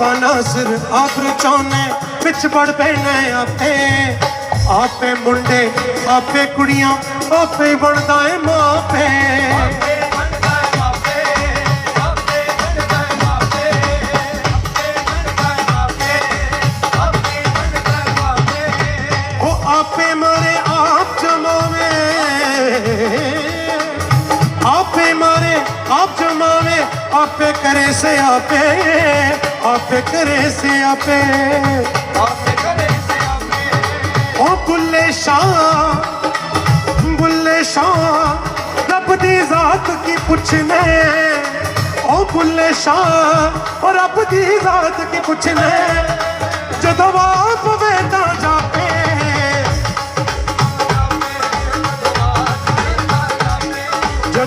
ਆਪੇ ਅਰਬਾਨਾ ਸਿਰ ਆਪ ਰਚੋਨੇ ਵਿੱਚ ਵੜ ਪੈਨੇ ਆਪੇ। ਆਪੇ ਮੁੰਡੇ, ਆਪੇ ਕੁੜੀਆਂ, ਆਪੇ ਬਣਦਾ ਏ ਮਾਪੇ ਆਪੇ ਕਰੇ ਸੇ ਆਪੇ ਆਪੇ ਕਰੇ ਸੇ ਆਪੇ ਉਹ ਬੁੱਲੇ ਸ਼ਾਹ ਬੁੱਲੇ ਸ਼ਾਹ ਰੱਬ ਦੀ ਜ਼ਾਤ ਕੀ ਪੁੱਛਨੇ ਉਹ ਬੁੱਲੇ ਸ਼ਾਹ ਉਹ ਰੱਬ ਦੀ ਜ਼ਾਤ ਕੀ ਪੁੱਛਨੇ ਜਦੋਂ ਆਪ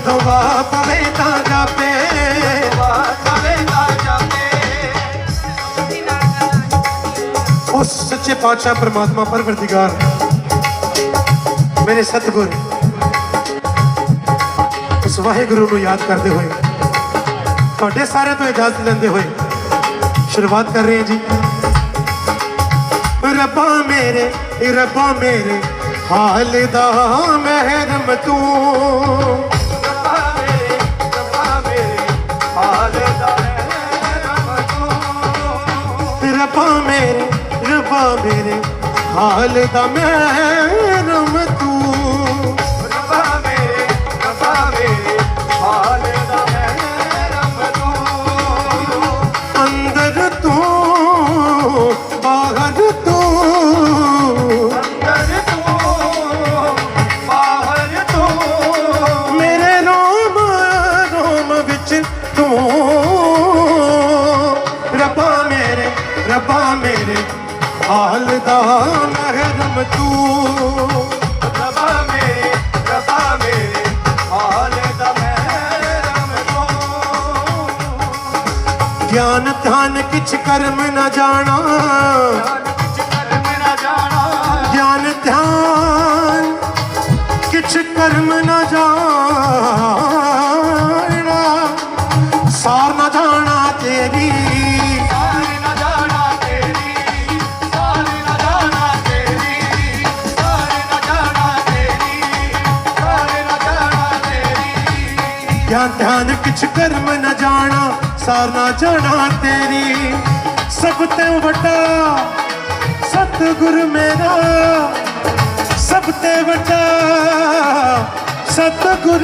ਜਦੋਂ ਆਪ ਵੇ ਤਾਂ ਜਾਪੇ। ਉਸ ਸੱਚੇ ਪਾਤਸ਼ਾਹ ਪ੍ਰਮਾਤਮਾ ਪਰਵਰਦੀਗਾਰ ਮੇਰੇ ਸਤਿਗੁਰ ਉਸ ਵਾਹਿਗੁਰੂ ਨੂੰ ਯਾਦ ਕਰਦੇ ਹੋਏ ਤੁਹਾਡੇ ਸਾਰੇ ਤੋਂ ਇਜਾਜ਼ਤ ਲੈਂਦੇ ਹੋਏ ਸ਼ੁਰੂਆਤ ਕਰ ਰਹੇ ਹਾਂ ਜੀ। ਰੱਬਾ ਮੇਰੇ ਰੱਬਾ ਮੇਰੇ ਹਾਲ ਦਾ ਮਹਿਰਮ ਤੂੰ। ਮੇਰੇ ਹਾਲ ਦਾ ਮਹਿਰਮ ਤੂੰ। ਗਿਆਨ ਧਨ ਕਿਛ ਕਰਮ ਨਾ ਜਾਣਾ ਗਿਆਨ ਧਿਆਨ ਕਿਛ ਕਰਮ ਨਾ ਜਾਣਾ ਜਾਣਾ ਜਾਣਾ ਤੇਰੀ। ਸਭ ਤੋਂ ਵੱਡਾ ਸਤਿਗੁਰ ਮੇਰਾ। ਸਭ ਤੋਂ ਵੱਡਾ ਸਤਿਗੁਰ।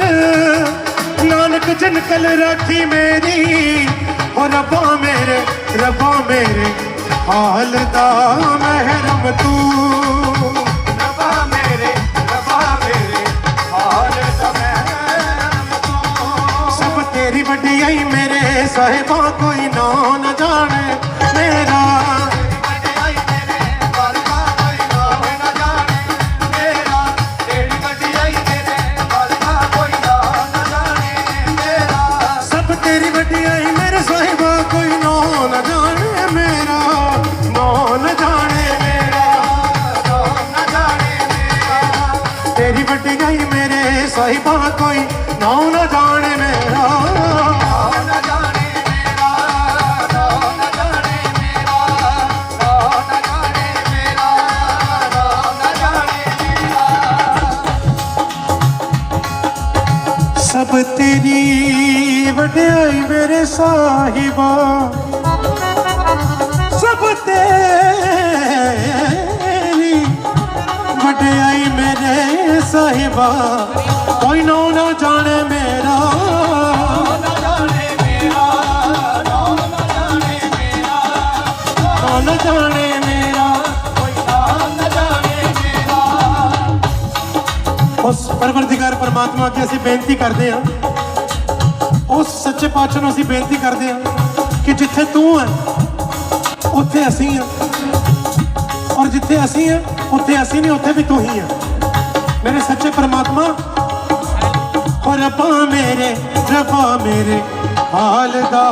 ਨਾਨਕ ਜਨ ਕਲ ਰਾਖੀ ਮੇਰੀ। ਹੋ ਰੱਬਾ ਮੇਰੇ ਰੱਬਾ ਮੇਰੇ, ਹਾਲ ਦਾ ਮਹਿਰਮ ਤੂੰ। ਮੇਰੇ ਸਾਹਿਬਾ ਕੋਈ ਵਡਿਆਈ ਸਾਹਿਬਾ ਸਭ ਤੇਰੀ ਵਡਿਆਈ ਮੇਰੇ ਸਾਹਿਬਾ ਕੋਈ ਨਾ ਨਾ ਜਾਣੇ ਮੇਰਾ ਨਾ ਨਾ ਜਾਣੇ ਮੇਰਾ ਉਸ ਪਰਵਰਦੀਗਾਰ ਪਰਮਾਤਮਾ ਅੱਗੇ ਅਸੀਂ ਬੇਨਤੀ ਕਰਦੇ ਹਾਂ ਉਸ ਸੱਚੇ ਪਾਤਸ਼ਾਹ ਨੂੰ ਅਸੀਂ ਬੇਨਤੀ ਕਰਦੇ ਹਾਂ ਕਿ ਜਿੱਥੇ ਤੂੰ ਹੈ, ਉੱਥੇ ਅਸੀਂ ਹਾਂ। ਔਰ ਜਿੱਥੇ ਅਸੀਂ ਹਾਂ, ਉੱਥੇ ਅਸੀਂ ਨਹੀਂ, ਉੱਥੇ ਵੀ ਤੂੰ ਹੀ ਹੈ। ਮੇਰੇ ਸੱਚੇ ਪਰਮਾਤਮਾ ਰੱਬਾ ਮੇਰੇ ਰੱਬਾ ਮੇਰੇ, ਹਾਲ ਦਾ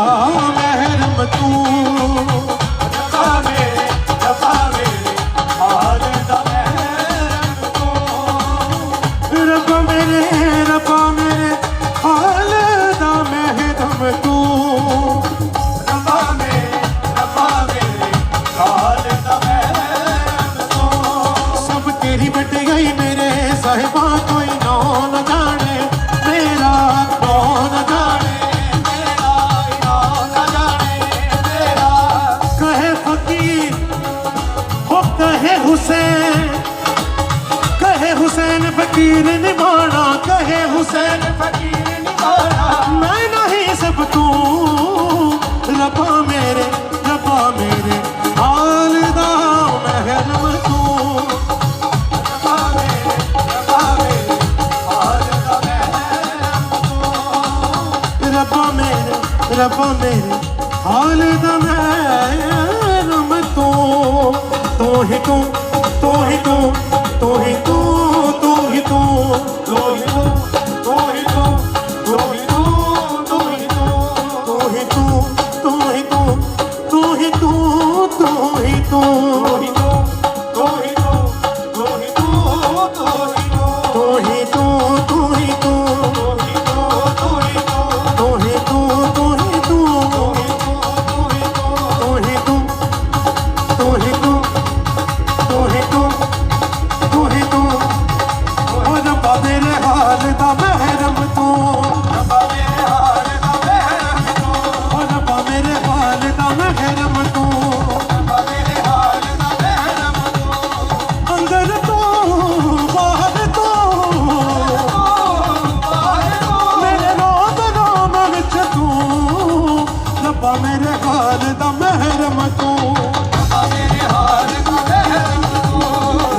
ਮਹਿਰਮ ਤੂੰ। ਰੱਬਾ ਮੇਰੇ। feeling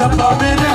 the power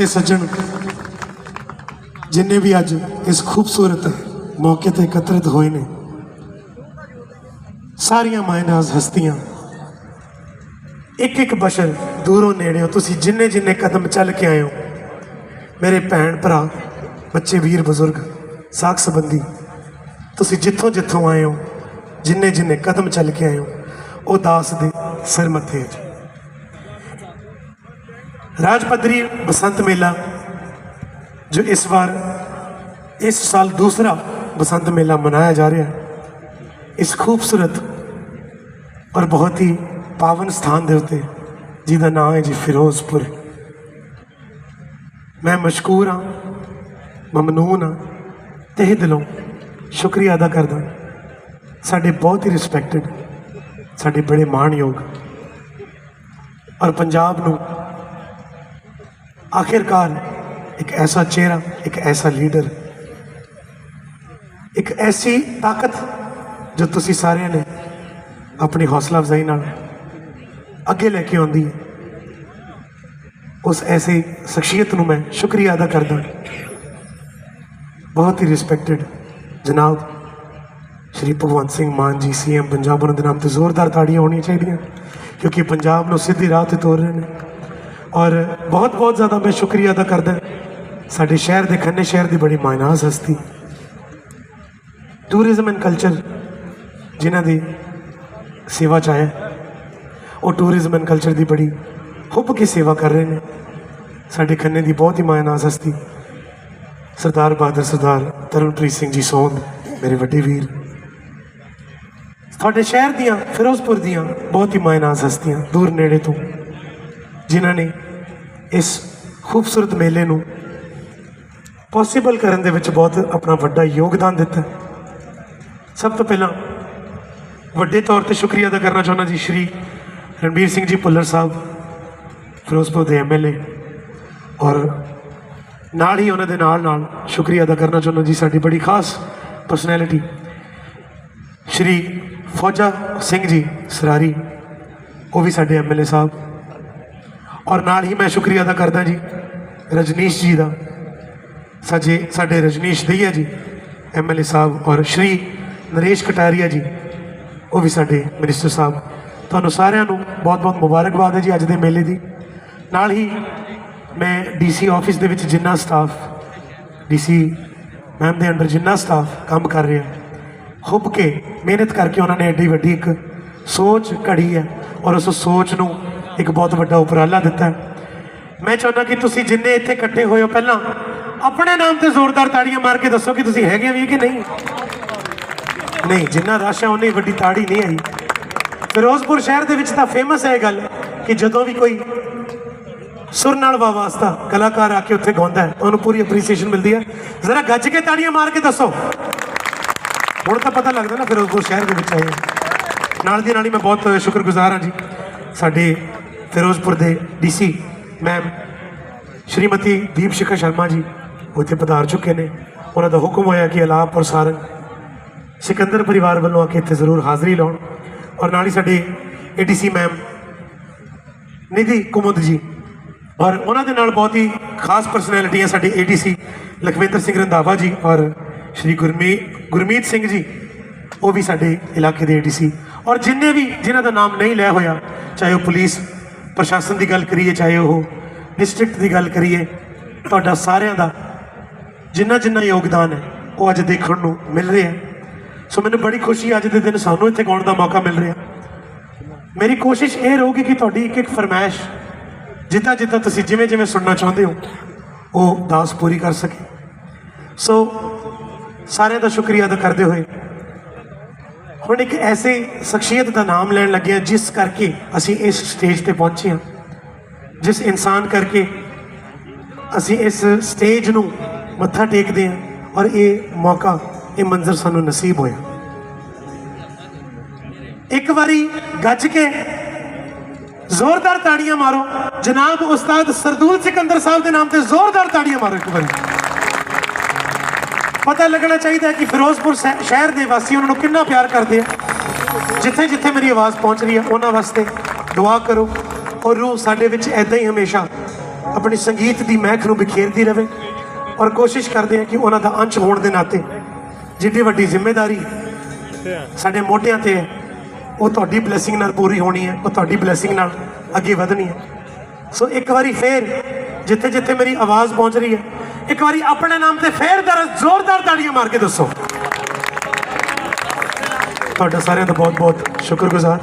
ਪਤਵੰਤੇ ਸੱਜਣ ਜਿੰਨੇ ਵੀ ਅੱਜ ਇਸ ਖੂਬਸੂਰਤ ਮੌਕੇ ਤੇ ਇਕੱਤਰਿਤ ਹੋਏ ਨੇ, ਸਾਰੀਆਂ ਮਾਇਨਾਜ਼ ਹਸਤੀਆਂ ਇੱਕ ਇੱਕ ਬਸ਼ਰ ਦੂਰੋਂ ਨੇੜਿਓਂ ਤੁਸੀਂ ਜਿੰਨੇ ਜਿੰਨੇ ਕਦਮ ਚੱਲ ਕੇ ਆਏ ਹੋ, ਮੇਰੇ ਭੈਣ ਭਰਾ, ਬੱਚੇ, ਵੀਰ, ਬਜ਼ੁਰਗ, ਸਾਖ ਸੰਬੰਧੀ, ਤੁਸੀਂ ਜਿੱਥੋਂ ਜਿੱਥੋਂ ਆਏ ਹੋ ਜਿੰਨੇ ਜਿੰਨੇ ਕਦਮ ਚੱਲ ਕੇ ਆਏ ਹੋ, ਉਹ ਦਾਸ ਦੇ ਸਿਰ ਮੱਥੇ ਹੈ ਰਾਜ ਪੱਧਰੀ ਬਸੰਤ ਮੇਲਾ, ਜੋ ਇਸ ਵਾਰ, ਇਸ ਸਾਲ ਦੂਸਰਾ ਬਸੰਤ ਮੇਲਾ ਮਨਾਇਆ ਜਾ ਰਿਹਾ ਹੈ। ਇਸ ਖੂਬਸੂਰਤ ਔਰ ਬਹੁਤ ਹੀ ਪਾਵਨ ਸਥਾਨ ਦੇ ਉੱਤੇ, ਜਿਹਦਾ ਨਾਮ ਹੈ ਜੀ ਫਿਰੋਜ਼ਪੁਰ। ਮੈਂ ਮਸ਼ਕੂਰ ਹਾਂ, ਮਮਨੂਨ ਹਾਂ ਤਹਿ ਦਿਲੋਂ ਸ਼ੁਕਰੀਆ ਅਦਾ ਕਰਦਾ ਸਾਡੇ ਬਹੁਤ ਹੀ ਰਿਸਪੈਕਟਡ ਸਾਡੇ ਬੜੇ ਮਾਣਯੋਗ ਔਰ ਪੰਜਾਬ ਨੂੰ ਆਖਿਰਕਾਰ ਇੱਕ ਐਸਾ ਚਿਹਰਾ ਇੱਕ ਐਸਾ ਲੀਡਰ ਇੱਕ ਐਸੀ ਤਾਕਤ ਜੋ ਤੁਸੀਂ ਸਾਰਿਆਂ ਨੇ ਆਪਣੀ ਹੌਸਲਾ ਅਫਜ਼ਾਈ ਨਾਲ ਅੱਗੇ ਲੈ ਕੇ ਆਉਂਦੀ ਹੈ ਉਸ ਐਸੀ ਸ਼ਖਸੀਅਤ ਨੂੰ ਮੈਂ ਸ਼ੁਕਰੀਆ ਅਦਾ ਕਰਦਾ ਬਹੁਤ ਹੀ ਰਿਸਪੈਕਟਡ ਜਨਾਬ ਸ਼੍ਰੀ ਭਗਵੰਤ ਸਿੰਘ ਮਾਨ ਜੀ ਸੀਐਮ ਪੰਜਾਬ ਉਹਨਾਂ ਦੇ ਨਾਮ ਤੇ ਜ਼ੋਰਦਾਰ ਤਾੜੀਆਂ ਹੋਣੀਆਂ ਚਾਹੀਦੀਆਂ ਕਿਉਂਕਿ ਪੰਜਾਬ ਨੂੰ ਸਿੱਧੀ ਰਾਹ ਤੇ ਤੋਰ ਰਹੇ ਨੇ ਔਰ ਬਹੁਤ ਬਹੁਤ ਜ਼ਿਆਦਾ ਮੈਂ ਸ਼ੁਕਰੀਆ ਅਦਾ ਕਰਦਾ ਸਾਡੇ ਸ਼ਹਿਰ ਦੇ ਖੰਨੇ ਸ਼ਹਿਰ ਦੀ ਬੜੀ ਮਾਇਨਾਜ਼ ਹਸਤੀ। ਟੂਰਿਜ਼ਮ ਐਂਡ ਕਲਚਰ ਜਿਨ੍ਹਾਂ ਦੀ ਸੇਵਾ ਚ ਆਇਆ, ਉਹ ਟੂਰਿਜ਼ਮ ਐਂਡ ਕਲਚਰ ਦੀ ਬੜੀ ਹੁੱਬ ਕੇ ਸੇਵਾ ਕਰ ਰਹੇ ਨੇ। ਸਾਡੇ ਖੰਨੇ ਦੀ ਬਹੁਤ ਹੀ ਮਾਇਨਾਜ਼ ਹਸਤੀ। ਸਰਦਾਰ ਬਹਾਦਰ, ਸਰਦਾਰ ਤਰਨਪ੍ਰੀਤ ਸਿੰਘ ਜੀ ਸੋਹਣ, ਮੇਰੇ ਵੱਡੇ ਵੀਰ। ਤੁਹਾਡੇ ਸ਼ਹਿਰ ਦੀਆਂ, ਫਿਰੋਜ਼ਪੁਰ ਦੀਆਂ ਬਹੁਤ ਹੀ ਮਾਇਨਾਜ਼ ਹਸਤੀਆਂ, ਦੂਰ ਨੇੜੇ ਤੋਂ। ਜਿਨ੍ਹਾਂ ਨੇ ਇਸ ਖੂਬਸੂਰਤ ਮੇਲੇ ਨੂੰ ਪੋਸੀਬਲ ਕਰਨ ਦੇ ਵਿੱਚ ਬਹੁਤ ਆਪਣਾ ਵੱਡਾ ਯੋਗਦਾਨ ਦਿੱਤਾ। ਸਭ ਤੋਂ ਪਹਿਲਾਂ ਵੱਡੇ ਤੌਰ ਤੇ ਸ਼ੁਕਰੀਆ ਅਦਾ ਕਰਨਾ ਚਾਹੁੰਦਾ ਜੀ ਸ਼੍ਰੀ ਰਣਬੀਰ ਸਿੰਘ ਜੀ ਭੁੱਲਰ ਸਾਹਿਬ, ਫਿਰੋਜ਼ਪੁਰ ਦੇ ਐਮਐਲਏ ਔਰ ਨਾਲ ਹੀ ਉਹਨਾਂ ਦੇ ਨਾਲ ਨਾਲ ਸ਼ੁਕਰੀਆ ਅਦਾ ਕਰਨਾ ਚਾਹੁੰਦਾ ਜੀ ਸਾਡੀ ਬੜੀ ਖਾਸ ਪਰਸਨੈਲਿਟੀ ਸ਼੍ਰੀ ਫੌਜਾ ਸਿੰਘ ਜੀ ਸਰਾਰੀ, ਉਹ ਵੀ ਸਾਡੇ ਐਮਐਲਏ ਸਾਹਿਬ। ਔਰ ਨਾਲ ਹੀ ਮੈਂ ਸ਼ੁਕਰੀਆ ਅਦਾ ਕਰਦਾ ਜੀ, ਰਜਨੀਸ਼ ਜੀ ਦਾ। ਸਾਜੇ, ਸਾਡੇ ਰਜਨੀਸ਼ ਦਈਆ ਜੀ ਐਮਐਲਏ ਸਾਹਿਬ ਔਰ ਸ਼੍ਰੀ ਨਰੇਸ਼ ਕਟਾਰੀਆ ਜੀ, ਉਹ ਵੀ ਸਾਡੇ ਮਿਨਿਸਟਰ ਸਾਹਿਬ। ਤੁਹਾਨੂੰ ਸਾਰਿਆਂ ਨੂੰ ਬਹੁਤ-ਬਹੁਤ ਮੁਬਾਰਕਬਾਦ ਹੈ ਜੀ ਅੱਜ ਦੇ ਮੇਲੇ ਦੀ। ਨਾਲ ਹੀ ਮੈਂ ਡੀਸੀ ਆਫਿਸ ਦੇ ਵਿੱਚ ਜਿੰਨਾ ਸਟਾਫ ਡੀਸੀ ਮੈਮ ਦੇ ਅੰਡਰ ਜਿੰਨਾ ਸਟਾਫ ਕੰਮ ਕਰ ਰਿਹਾ, ਹੁੱਬ ਕੇ ਮਿਹਨਤ ਕਰਕੇ ਉਹਨਾਂ ਨੇ ਐਡੀ ਵੱਡੀ ਇੱਕ ਸੋਚ ਘੜੀ ਹੈ। ਔਰ ਉਸ ਸੋਚ ਨੂੰ ਇੱਕ ਬਹੁਤ ਵੱਡਾ ਉਪਰਾਲਾ ਦਿੱਤਾ ਮੈਂ ਚਾਹੁੰਦਾ ਕਿ ਤੁਸੀਂ ਜਿੰਨੇ ਇੱਥੇ ਇਕੱਠੇ ਹੋਏ ਹੋ ਪਹਿਲਾਂ ਆਪਣੇ ਨਾਮ ਤੇ ਜ਼ੋਰਦਾਰ ਤਾੜੀਆਂ ਮਾਰ ਕੇ ਦੱਸੋ ਕਿ ਤੁਸੀਂ ਹੈਗੇ ਵੀ ਕਿ ਨਹੀਂ। ਨਹੀਂ, ਜਿੰਨਾ ਰਸ਼ ਹੈ ਉਨੀ ਵੱਡੀ ਤਾੜੀ ਨਹੀਂ ਆਈ। ਫਿਰੋਜ਼ਪੁਰ ਸ਼ਹਿਰ ਦੇ ਵਿੱਚ ਤਾਂ ਫੇਮਸ ਹੈ ਇਹ ਗੱਲ ਕਿ ਜਦੋਂ ਵੀ ਕੋਈ ਸੁਰ ਨਾਲ ਵਾਸਤਾ ਕਲਾਕਾਰ ਆ ਕੇ ਉੱਥੇ ਗਾਉਂਦਾ ਹੈ, ਉਹਨੂੰ ਪੂਰੀ ਅਪਰੀਸੀਏਸ਼ਨ ਮਿਲਦੀ ਹੈ। ਜ਼ਰਾ ਗੱਜ ਕੇ ਤਾੜੀਆਂ ਮਾਰ ਕੇ ਦੱਸੋ। ਹੁਣ ਤਾਂ ਪਤਾ ਲੱਗਦਾ ਨਾ, ਫਿਰੋਜ਼ਪੁਰ ਸ਼ਹਿਰ ਦੇ ਵਿੱਚ ਆਏ ਨਾਲ ਦੀ ਨਾਲ ਹੀ ਮੈਂ ਬਹੁਤ ਸ਼ੁਕਰਗੁਜ਼ਾਰ ਹਾਂ ਜੀ, ਸਾਡੇ ਫਿਰੋਜ਼ਪੁਰ ਦੇ ਡੀਸੀ ਮੈਮ ਸ਼੍ਰੀਮਤੀ ਦੀਪ ਸ਼ਿਖਰ ਸ਼ਰਮਾ ਜੀ ਉੱਥੇ ਪਧਾਰ ਚੁੱਕੇ ਨੇ। ਉਹਨਾਂ ਦਾ ਹੁਕਮ ਹੋਇਆ ਕਿ ਅਲਾਪ ਔਰ ਸਾਰੰਗ ਸਿਕੰਦਰ ਪਰਿਵਾਰ ਵੱਲੋਂ ਆ ਕੇ ਇੱਥੇ ਜ਼ਰੂਰ ਹਾਜ਼ਰੀ ਲਾਉਣ। ਔਰ ਨਾਲ ਹੀ ਸਾਡੇ ਏਡੀਸੀ ਮੈਮ ਨਿਧੀ ਕੁਮੁਦ ਜੀ ਔਰ ਉਹਨਾਂ ਦੇ ਨਾਲ ਬਹੁਤ ਹੀ ਖਾਸ ਪਰਸਨੈਲਿਟੀ ਹੈ ਸਾਡੇ ਏਡੀਸੀ ਲਖਵਿੰਦਰ ਸਿੰਘ ਰੰਧਾਵਾ ਜੀ ਔਰ ਸ਼੍ਰੀ ਗੁਰਮੀ ਗੁਰਮੀਤ ਸਿੰਘ ਜੀ, ਉਹ ਵੀ ਸਾਡੇ ਇਲਾਕੇ ਦੇ ਏਡੀਸੀ। ਔਰ ਜਿੰਨੇ ਵੀ ਜਿਨ੍ਹਾਂ ਦਾ ਨਾਮ ਨਹੀਂ ਲਿਆ ਹੋਇਆ, ਚਾਹੇ ਉਹ ਪੁਲਿਸ ਪ੍ਰਸ਼ਾਸਨ ਦੀ ਗੱਲ ਕਰੀਏ, ਚਾਹੇ ਉਹ ਡਿਸਟ੍ਰਿਕਟ ਦੀ ਗੱਲ ਕਰੀਏ, ਤੁਹਾਡਾ ਸਾਰਿਆਂ ਦਾ ਜਿੰਨਾ ਜਿੰਨਾ ਯੋਗਦਾਨ ਹੈ, ਉਹ ਅੱਜ ਦੇਖਣ ਨੂੰ ਮਿਲ ਰਿਹਾ ਸੋ ਮੈਨੂੰ ਬੜੀ ਖੁਸ਼ੀ ਅੱਜ ਦੇ ਦਿਨ ਸਾਨੂੰ ਇੱਥੇ ਗਾਉਣ ਦਾ ਮੌਕਾ ਮਿਲ ਰਿਹਾ ਮੇਰੀ ਕੋਸ਼ਿਸ਼ ਇਹ ਰਹੂਗੀ ਕਿ ਤੁਹਾਡੀ ਇੱਕ ਇੱਕ ਫਰਮਾਇਸ਼ ਜਿੱਦਾਂ ਜਿੱਦਾਂ ਤੁਸੀਂ ਜਿਵੇਂ ਜਿਵੇਂ ਸੁਣਨਾ ਚਾਹੁੰਦੇ ਹੋ, ਉਹ ਦਾਸ ਪੂਰੀ ਕਰ ਸਕੇ। ਸੋ ਸਾਰਿਆਂ ਦਾ ਸ਼ੁਕਰੀਆ ਅਦਾ ਕਰਦੇ ਹੋਏ ਹੁਣ ਇੱਕ ਐਸੇ ਸ਼ਖਸੀਅਤ ਦਾ ਨਾਮ ਲੈਣ ਲੱਗੇ ਹਾਂ, ਜਿਸ ਕਰਕੇ ਅਸੀਂ ਇਸ ਸਟੇਜ ਤੇ ਪਹੁੰਚੇ ਹਾਂ। ਜਿਸ ਇਨਸਾਨ ਕਰਕੇ ਅਸੀਂ ਇਸ ਸਟੇਜ ਨੂੰ ਮੱਥਾ ਟੇਕਦੇ ਹਾਂ ਔਰ ਇਹ ਮੌਕਾ, ਇਹ ਮੰਜ਼ਰ ਸਾਨੂੰ ਨਸੀਬ ਹੋਇਆ। ਇੱਕ ਵਾਰੀ ਗੱਜ ਕੇ ਜ਼ੋਰਦਾਰ ਤਾੜੀਆਂ ਮਾਰੋ। ਜਨਾਬ ਉਸਤਾਦ ਸਰਦੂਲ ਸਿਕੰਦਰ ਸਾਹਿਬ ਦੇ ਨਾਮ ਤੇ ਜ਼ੋਰਦਾਰ ਤਾੜੀਆਂ ਮਾਰੋ ਇੱਕ ਵਾਰੀ। ਪਤਾ ਲੱਗਣਾ ਚਾਹੀਦਾ ਕਿ ਫਿਰੋਜ਼ਪੁਰ ਸ਼ਹਿ- ਸ਼ਹਿਰ ਦੇ ਵਾਸੀ ਉਹਨਾਂ ਨੂੰ ਕਿੰਨਾ ਪਿਆਰ ਕਰਦੇ ਆ। ਜਿੱਥੇ ਜਿੱਥੇ ਮੇਰੀ ਆਵਾਜ਼ ਪਹੁੰਚ ਰਹੀ ਹੈ, ਉਹਨਾਂ ਵਾਸਤੇ ਦੁਆ ਕਰੋ ਔਰ ਰੂਹ ਸਾਡੇ ਵਿੱਚ ਐਦਾਂ ਹੀ ਹਮੇਸ਼ਾ ਆਪਣੀ ਸੰਗੀਤ ਦੀ ਮਹਿਕ ਨੂੰ ਬਿਖੇਰਦੀ ਰਹੇ ਔਰ ਕੋਸ਼ਿਸ਼ ਕਰਦੇ ਹਾਂ ਕਿ ਉਹਨਾਂ ਦਾ ਅੰਸ਼ ਹੋਣ ਦੇ ਨਾਤੇ ਜਿੱਡੀ ਵੱਡੀ ਜ਼ਿੰਮੇਵਾਰੀ ਸਾਡੇ ਮੋਢਿਆਂ ਤੇ ਹੈ, ਉਹ ਤੁਹਾਡੀ ਬਲੇਸਿੰਗ ਨਾਲ ਪੂਰੀ ਹੋਣੀ ਹੈ, ਉਹ ਤੁਹਾਡੀ ਬਲੇਸਿੰਗ ਨਾਲ ਅੱਗੇ ਵਧਣੀ ਹੈ। ਸੋ ਇੱਕ ਵਾਰੀ ਫੇਰ ਜਿੱਥੇ ਜਿੱਥੇ ਮੇਰੀ ਆਵਾਜ਼ ਪਹੁੰਚ ਰਹੀ ਹੈ ਇੱਕ ਵਾਰੀ ਆਪਣੇ ਨਾਮ ਤੇ ਫੇਰ ਦਰ ਜ਼ੋਰਦਾਰ ਤਾੜੀਆਂ ਮਾਰ ਕੇ ਦੱਸੋ। ਤੁਹਾਡਾ ਸਾਰਿਆਂ ਦਾ ਬਹੁਤ ਬਹੁਤ ਸ਼ੁਕਰਗੁਜ਼ਾਰ।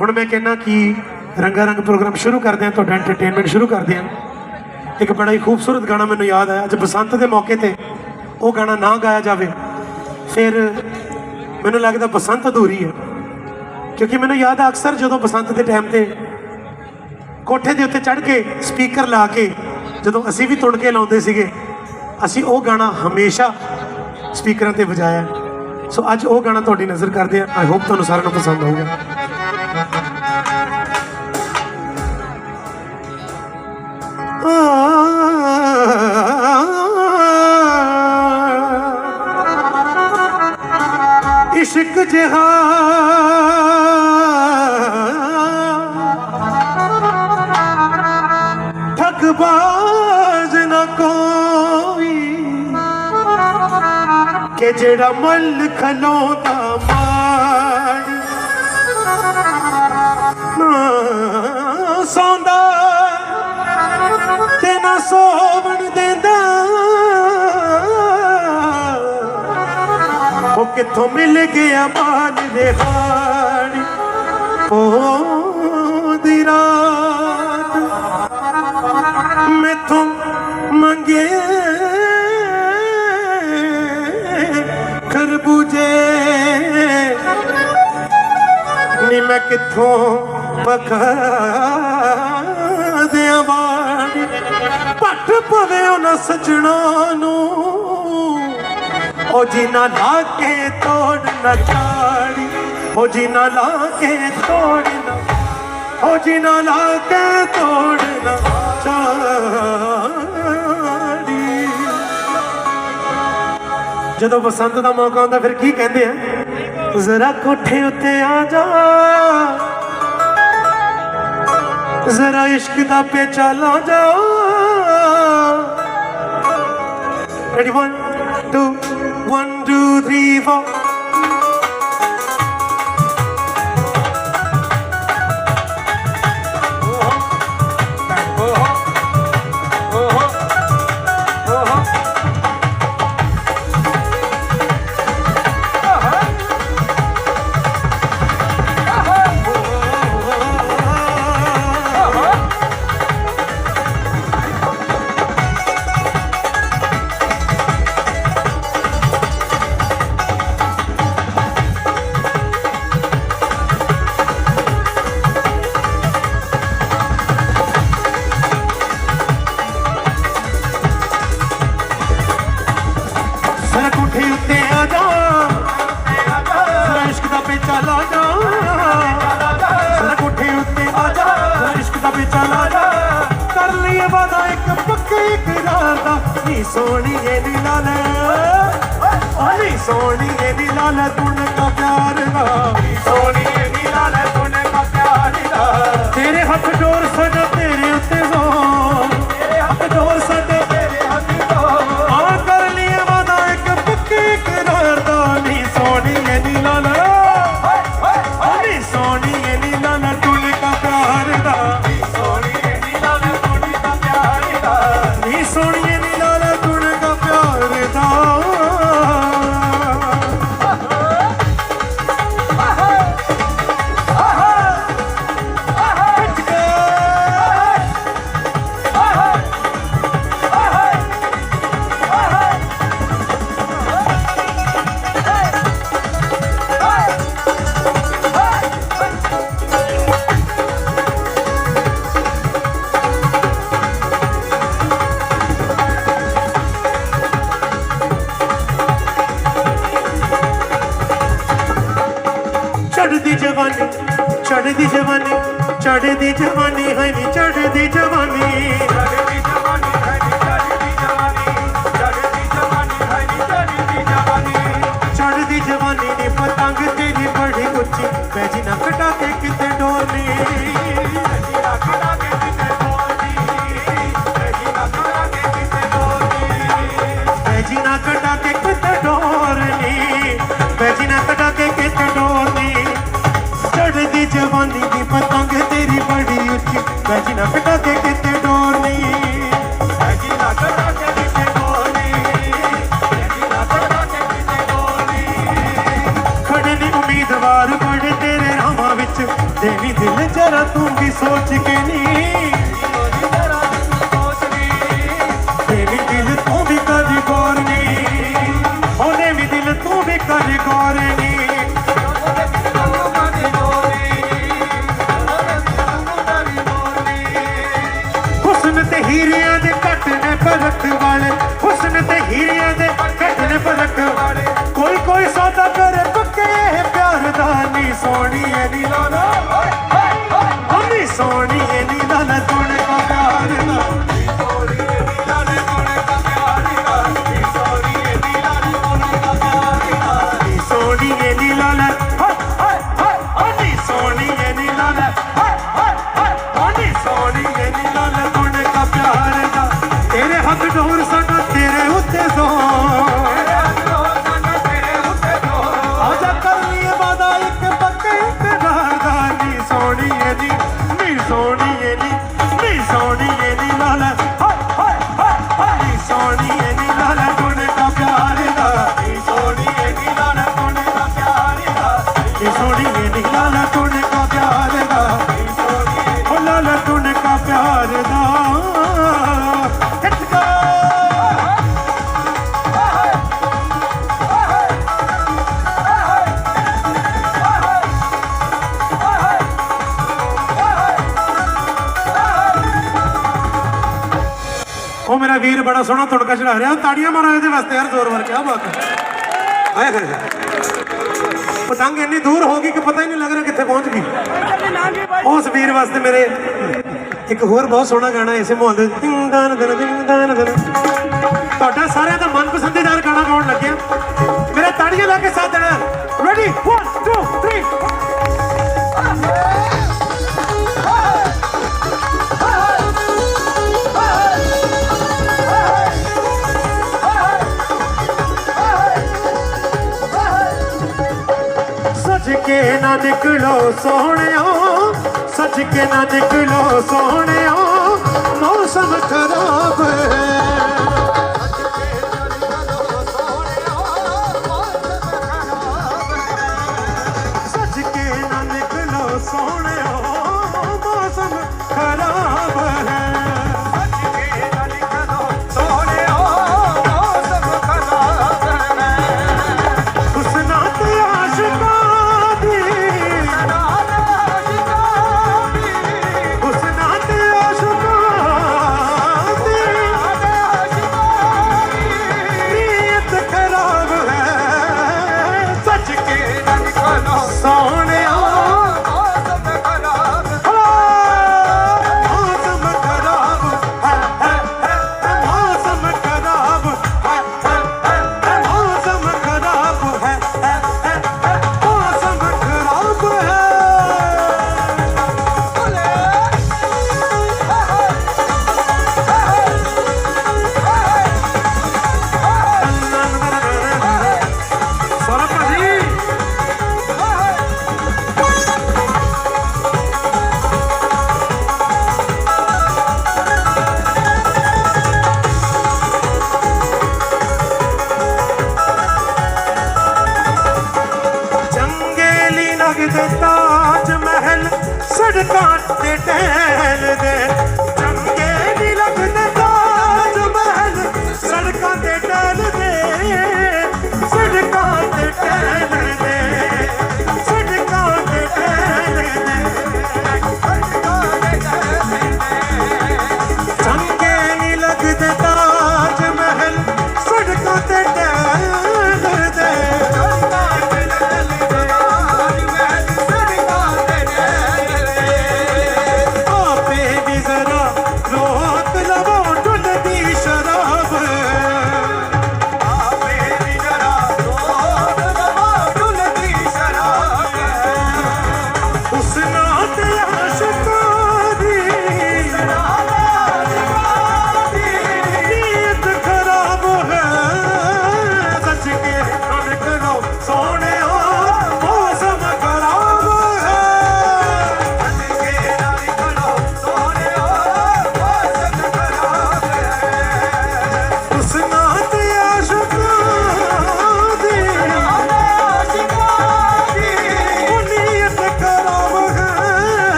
ਹੁਣ ਮੈਂ ਕਹਿੰਦਾ ਕਿ ਰੰਗਾ ਰੰਗ ਪ੍ਰੋਗਰਾਮ ਸ਼ੁਰੂ ਕਰਦੇ ਹਾਂ, ਤੁਹਾਡਾ ਐਂਟਰਟੇਨਮੈਂਟ ਸ਼ੁਰੂ ਕਰਦੇ ਹਾਂ। ਇੱਕ ਬੜਾ ਹੀ ਖੂਬਸੂਰਤ ਗਾਣਾ ਮੈਨੂੰ ਯਾਦ ਆਇਆ, ਅੱਜ ਬਸੰਤ ਦੇ ਮੌਕੇ ਤੇ ਉਹ ਗਾਣਾ ਨਾ ਗਾਇਆ ਜਾਵੇ, ਫਿਰ ਮੈਨੂੰ ਲੱਗਦਾ ਬਸੰਤ ਅਧੂਰੀ ਹੈ। ਕਿਉਂਕਿ ਮੈਨੂੰ ਯਾਦ ਆ ਅਕਸਰ ਜਦੋਂ ਬਸੰਤ ਦੇ ਟਾਈਮ ਤੇ ਕੋਠੇ ਦੇ ਉੱਤੇ ਚੜ੍ਹ ਕੇ ਸਪੀਕਰ ਲਾ ਕੇ ਜਦੋਂ ਅਸੀਂ ਵੀ ਤੁਣ ਲਾਉਂਦੇ ਸੀਗੇ, ਅਸੀਂ ਉਹ ਗਾਣਾ ਹਮੇਸ਼ਾ ਸਪੀਕਰਾਂ ਤੇ ਵਜਾਇਆ। ਸੋ ਅੱਜ ਉਹ ਗਾਣਾ ਤੁਹਾਡੀ ਨਜ਼ਰ ਕਰਦੇ ਆ। ਆਈ ਹੋਪ ਤੁਹਾਨੂੰ ਸਾਰਿਆਂ ਨੂੰ ਪਸੰਦ ਆਊਗਾ। ਇਸ਼ਕ ਜਿਹਾ ਕਿ ਜਿਹੜਾ ਮੱਲ ਖਲੋਦਾ ਮਾਰ ਨਾ ਸੌਂਦਾ, ਤੇ ਨਾ ਸੋਵਣ ਦਿੰਦਾ। ਉਹ ਕਿੱਥੋਂ ਮਿਲ ਗਿਆ ਮਾਨ ਦੇ ਹਾਣੀ ਦੀ ਰਾਤ ਮੈਥੋਂ ਮੰਗਿਆ ਮੈਂ ਕਿੱਥੋਂ ਪਖਾ ਦਿਆਂ ਬਾਣੀ ਪੱਟ ਪਵੇ ਉਹਨਾਂ ਸਜਣਾ ਨੂੰ। ਉਹ ਜਿਨਾ ਲਾ ਕੇ ਤੋੜ ਨਾ ਛਾੜੀ ਉਹ ਜਿਨਾ ਲਾ ਕੇ ਤੋੜ ਨਾ ਉਹ ਜਿਨਾ ਲਾ ਕੇ ਤੋੜ ਨਾ ਛਾੜੀ ਜਦੋਂ ਬਸੰਤ ਦਾ ਮੌਕਾ ਆਉਂਦਾ, ਫਿਰ ਕੀ ਕਹਿੰਦੇ ਆ? ਜ਼ਰਾ ਕੋਠੇ ਉੱਤੇ ਆ ਜਾ ਜ਼ਰਾ ਇਸ਼ਕ ਦਾ ਪੇਚਾ ਲਾ ਜਾ Ready one, two, one, two, three, four. ਸੋਣੀਏ ਦੀ ਲਾਲਾ ਤੁਣ ਕਾ ਪਿਆਰ ਦਾ। ਸੋਣੀਏ ਦੀ ਲਾਲਾ ਤੁਣ ਕਾ ਪਿਆਰ ਦਾ। ਤੇਰੇ ਹੱਥ ਜੋਰ ਸਜਾ ਤੇਰੇ ਉੱਤੇ ਜ਼ੋਰ। సోడి ఎదిలోనో ਉਹ ਮੇਰਾ ਵੀਰ ਬੜਾ ਸੋਹਣਾ ਤੁੜਕਾ ਚੜਾ ਰਿਹਾ। ਤਾੜੀਆਂ ਮਾਰੋ ਇਹਦੇ ਵਾਸਤੇ ਯਾਰ, ਜ਼ੋਰ ਮਾਰ ਕੇ। ਬਾਤ ਆਏ ਹਾਏ ਹਾਏ। ਪਤੰਗ ਇੰਨੀ ਦੂਰ ਹੋ ਗਈ ਕਿ ਪਤਾ ਹੀ ਨਹੀਂ ਲੱਗ ਰਿਹਾ ਕਿੱਥੇ ਪਹੁੰਚ ਗਈ। ਉਸ ਵੀਰ ਵਾਸਤੇ ਮੇਰੇ ਇੱਕ ਹੋਰ ਬਹੁਤ ਸੋਹਣਾ ਗਾਣਾ ਇਸੇ ਮਾਹੌਲ ਦੇ ਦਿਨ ਦਿਨ ਦਿਨ ਦਿਨ ਤੁਹਾਡਾ ਸਾਰਿਆਂ ਦਾ ਮਨਪਸੰਦੀਦਾਰ ਗਾਣਾ ਗਾਉਣ ਲੱਗਿਆ। ਮੇਰੇ ਤਾੜੀਆਂ ਲਾ ਕੇ ਸਾਥ ਦੇਣਾ। ਰੈਡੀ ਨਿਕਲੋ ਸੋਹਣਿਓ ਸੱਜ ਕੇ ਨਾ ਨਿਕਲੋ ਸੋਹਣਿਓ ਮੌਸਮ ਖਰਾਬ ਹੈ।